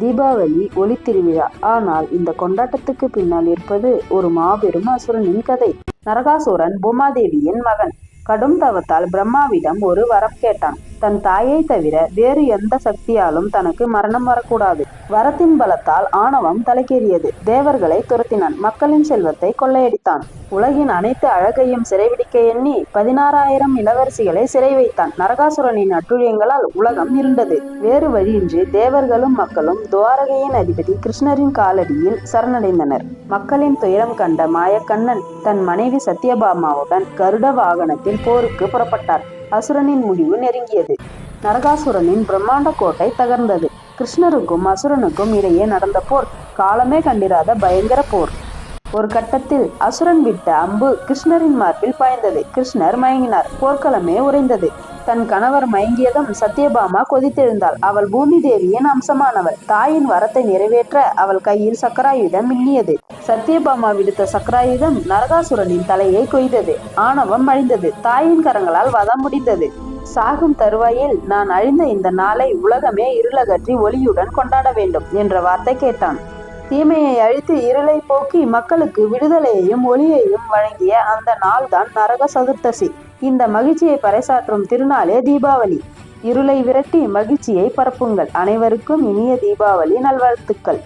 தீபாவளி ஒளி திருவிழா. ஆனால் இந்த கொண்டாட்டத்துக்கு பின்னால் இருப்பது ஒரு மாபெரும் அசுரனின் கதை. நரகாசுரன் பூமாதேவியின் மகன். கடும் தவத்தால் பிரம்மாவிடம் ஒரு வரம் கேட்டான். தன் தாயை தவிர வேறு எந்த சக்தியாலும் தனக்கு மரணம் வரக்கூடாது. வரத்தின் பலத்தால் ஆணவம் தலைக்கேறியது. தேவர்களை துரத்தினான். மக்களின் செல்வத்தை கொள்ளையடித்தான். உலகின் அனைத்து அழகையும் சிறைபிடிக்க எண்ணி பதினாறாயிரம் இளவரசிகளை சிறை வைத்தான். நரகாசுரனின் அட்டுழியங்களால் உலகம் இருண்டது. வேறு வழியின்றி தேவர்களும் மக்களும் துவாரகையின் அதிபதி கிருஷ்ணரின் காலடியில் சரணடைந்தனர். மக்களின் துயரம் கண்ட மாயக்கண்ணன் தன் மனைவி சத்யபாமாவுடன் கருட வாகனத்தில் போருக்கு புறப்பட்டார். அசுரனின் முடிவு நெருங்கியது. நரகாசுரனின் பிரம்மாண்ட கோட்டை தகர்ந்தது. கிருஷ்ணருக்கும் அசுரனுக்கும் இடையே நடந்த போர் காலமே கண்டிராத பயங்கர போர். ஒரு கட்டத்தில் அசுரன் விட்ட அம்பு கிருஷ்ணரின் மார்பில் பாய்ந்தது. கிருஷ்ணர் மயங்கினார். போர்க்களமே உறைந்தது. தன் கணவர் மயங்கியதும் சத்யபாமா கொதித்தெழுந்தாள். அவள் பூமி தேவியின் அம்சமானவள் தாயின் வரத்தை நிறைவேற்ற அவள் கையில் சக்கராயுதம் மின்னியது. சத்யபாமா விடுத்த சக்கராயுதம் நரகாசுரனின் தலையை கொய்தது. ஆணவம் அழிந்தது. தாயின் கரங்களால் வதம் முடிந்தது. சாகும் தருவாயில் நான் அழிந்த இந்த நாளை உலகமே இருளகற்றி ஒளியுடன் கொண்டாட வேண்டும் என்ற வார்த்தை கேட்டான். தீமையை அழித்து இருளை போக்கி மக்களுக்கு விடுதலையையும் ஒளியையும் வழங்கிய அந்த நாள்தான் நரக சதுர்த்தசி இந்த மகிழ்ச்சியை பறைசாற்றும் திருநாளே தீபாவளி. இருளை விரட்டி மகிழ்ச்சியை பரப்புங்கள். அனைவருக்கும் இனிய தீபாவளி நல்வாழ்த்துக்கள்.